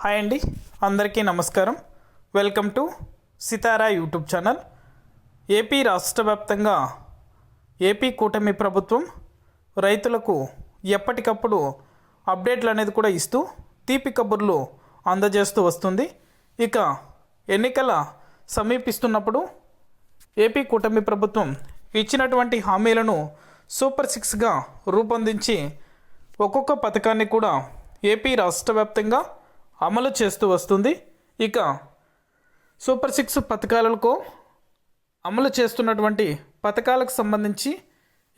Hi అండి. అందరికీ నమస్కారం. Welcome to Sitara YouTube channel. AP రాష్ట్ర వ్యాప్తంగా ఏపీ కూటమి ప్రభుత్వం రైతులకు ఎప్పటికప్పుడు అప్డేట్లు అనేది కూడా ఇస్తూ తీపి కబుర్లు అందజేస్తూ వస్తుంది. ఇక ఎన్నికల సమీపిస్తున్నప్పుడు ఏపీ కూటమి ప్రభుత్వం ఇచ్చినటువంటి హామీలను సూపర్ సిక్స్గా రూపొందించి ఒక్కొక్క పథకాన్ని కూడా ఏపీ రాష్ట్ర వ్యాప్తంగా అమలు చేస్తూ వస్తుంది. ఇక సూపర్ సిక్స్ పథకాలకు అమలు చేస్తున్నటువంటి పథకాలకు సంబంధించి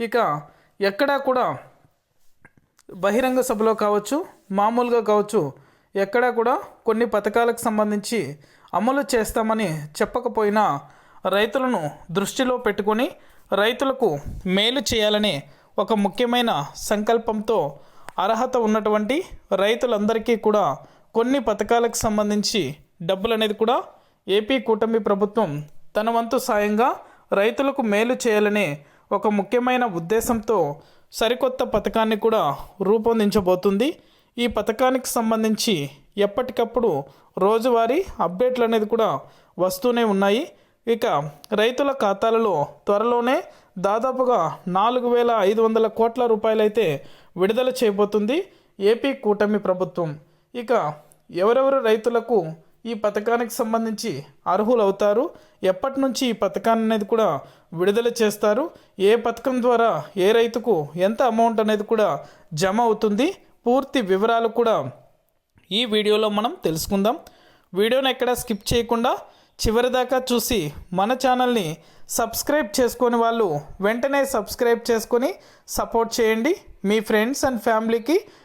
ఇక ఎక్కడా కూడా బహిరంగ సభలో కావచ్చు మామూలుగా కావచ్చు ఎక్కడా కూడా కొన్ని పథకాలకు సంబంధించి అమలు చేస్తామని చెప్పకపోయినా రైతులను దృష్టిలో పెట్టుకొని రైతులకు మేలు చేయాలనే ఒక ముఖ్యమైన సంకల్పంతో అర్హత ఉన్నటువంటి రైతులందరికీ కూడా కొన్ని పథకాలకు సంబంధించి డబ్బులు అనేది కూడా ఏపీ కూటమి ప్రభుత్వం తన వంతు సాయంగా రైతులకు మేలు చేయాలనే ఒక ముఖ్యమైన ఉద్దేశంతో సరికొత్త పథకాన్ని కూడా రూపొందించబోతుంది. ఈ పథకానికి సంబంధించి ఎప్పటికప్పుడు రోజువారీ అప్డేట్లు అనేది కూడా వస్తూనే ఉన్నాయి. ఇక రైతుల ఖాతాలలో త్వరలోనే దాదాపుగా నాలుగు వేల ఐదు వందల కోట్ల రూపాయలైతే విడుదల చేయబోతుంది ఏపీ కూటమి ప్రభుత్వం. ఇక ఎవరెవరు రైతులకు ఈ పథకానికి సంబంధించి అర్హులు అవుతారు ఎప్పటి నుంచి ఈ పథకాన్ని అనేది కూడా విడుదల చేస్తారు? ఏ పథకం ద్వారా ఏ రైతుకు ఎంత అమౌంట్ అనేది కూడా జమ అవుతుంది? పూర్తి వివరాలు కూడా ఈ వీడియోలో మనం తెలుసుకుందాం. వీడియోని ఎక్కడ స్కిప్ చేయకుండా చివరిదాకా చూసి మన ఛానల్ని సబ్స్క్రైబ్ చేసుకొని వాళ్ళు వెంటనే సబ్స్క్రైబ్ చేసుకొని సపోర్ట్ చేయండి. మీ ఫ్రెండ్స్ అండ్ ఫ్యామిలీకి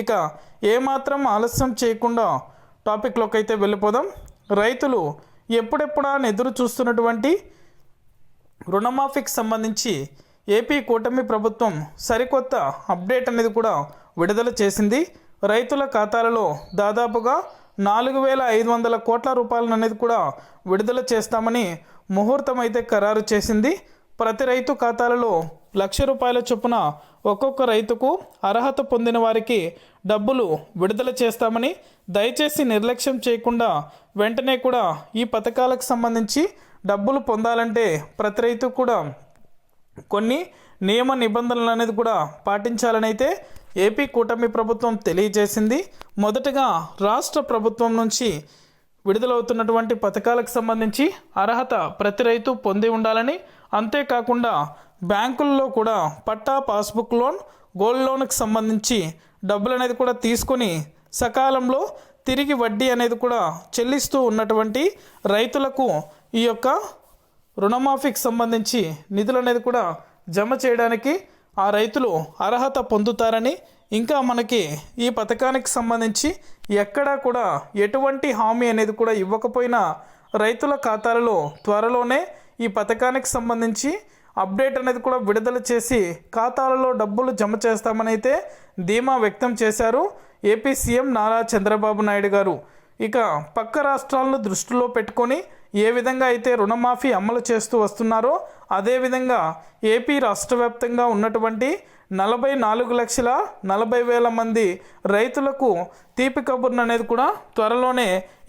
ఇక ఏమాత్రం ఆలస్యం చేయకుండా టాపిక్లోకి అయితే వెళ్ళిపోదాం. రైతులు ఎప్పుడెప్పుడా ఎదురు చూస్తున్నటువంటి రుణమాఫీకి సంబంధించి ఏపీ కూటమి ప్రభుత్వం సరికొత్త అప్డేట్ అనేది కూడా విడుదల చేసింది. రైతుల ఖాతాలలో దాదాపుగా నాలుగు వేల ఐదు వందల కోట్ల రూపాయలను అనేది కూడా విడుదల చేస్తామని ముహూర్తం అయితే ఖరారు చేసింది. ప్రతి రైతు ఖాతాలలో లక్ష రూపాయల చొప్పున ఒక్కొక్క రైతుకు అర్హత పొందిన వారికి డబ్బులు విడుదల చేస్తామని దయచేసి నిర్లక్ష్యం చేయకుండా వెంటనే కూడా ఈ పథకాలకు సంబంధించి డబ్బులు పొందాలంటే ప్రతి రైతు కూడా కొన్ని నియమ నిబంధనలు అనేది కూడా పాటించాలనైతే ఏపీ కూటమి ప్రభుత్వం తెలియజేసింది. మొదటగా రాష్ట్ర ప్రభుత్వం నుంచి విడుదలవుతున్నటువంటి పథకాలకు సంబంధించి అర్హత ప్రతి రైతు పొంది ఉండాలని అంతేకాకుండా బ్యాంకుల్లో కూడా పట్టా పాస్బుక్ లోన్ గోల్డ్ లోన్కి సంబంధించి డబ్బులు అనేది కూడా తీసుకొని సకాలంలో తిరిగి వడ్డీ అనేది కూడా చెల్లిస్తూ ఉన్నటువంటి రైతులకు ఈ యొక్క రుణమాఫీకి సంబంధించి నిధులు అనేది కూడా జమ చేయడానికి ఆ రైతులు అర్హత పొందుతారని ఇంకా మనకి ఈ పథకానికి సంబంధించి ఎక్కడా కూడా ఎటువంటి హామీ అనేది కూడా ఇవ్వకపోయినా రైతుల ఖాతాలలో త్వరలోనే ఈ పథకానికి సంబంధించి అప్డేట్ అనేది కూడా విడుదల చేసి ఖాతాలలో డబ్బులు జమ చేస్తామని అయితే ధీమా వ్యక్తం చేశారు ఏపీ సీఎం నారా చంద్రబాబు నాయుడు గారు. ఇక పక్క రాష్ట్రాలను దృష్టిలో పెట్టుకొని ఏ విధంగా అయితే రుణమాఫీ అమలు చేస్తూ వస్తున్నారో అదేవిధంగా ఏపీ రాష్ట్ర వ్యాప్తంగా ఉన్నటువంటి నలభై నాలుగు లక్షల నలభై వేల మంది రైతులకు తీపి కబుర్ను అనేది కూడా త్వరలోనే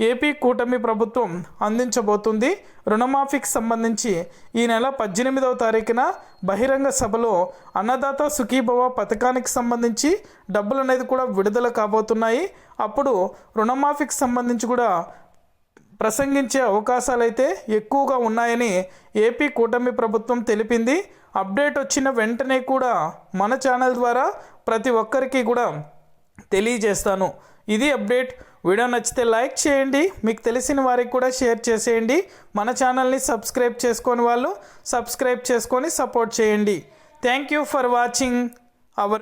ఏపీ కూటమి ప్రభుత్వం అందించబోతుంది. రుణమాఫీకి సంబంధించి ఈ నెల పద్దెనిమిదవ తారీఖున బహిరంగ సభలో అన్నదాత సుఖీభవ పథకానికి సంబంధించి డబ్బులు అనేది కూడా విడుదల కాబోతున్నాయి. అప్పుడు రుణమాఫీకి సంబంధించి కూడా ప్రసంగించే అవకాశాలు అయితే ఎక్కువగా ఉన్నాయని ఏపీ కూటమి ప్రభుత్వం తెలిపింది. అప్డేట్ వచ్చిన వెంటనే కూడా మన ఛానల్ ద్వారా ప్రతి ఒక్కరికి కూడా తెలియజేస్తాను. ఇది అప్డేట్. వీడియో నచ్చితే లైక్ చేయండి. మీకు తెలిసిన వారికి కూడా షేర్ చేసేయండి. మన ఛానల్ని సబ్స్క్రైబ్ చేసుకొని వాళ్ళు సబ్స్క్రైబ్ చేసుకొని సపోర్ట్ చేయండి. Thank you for watching. Our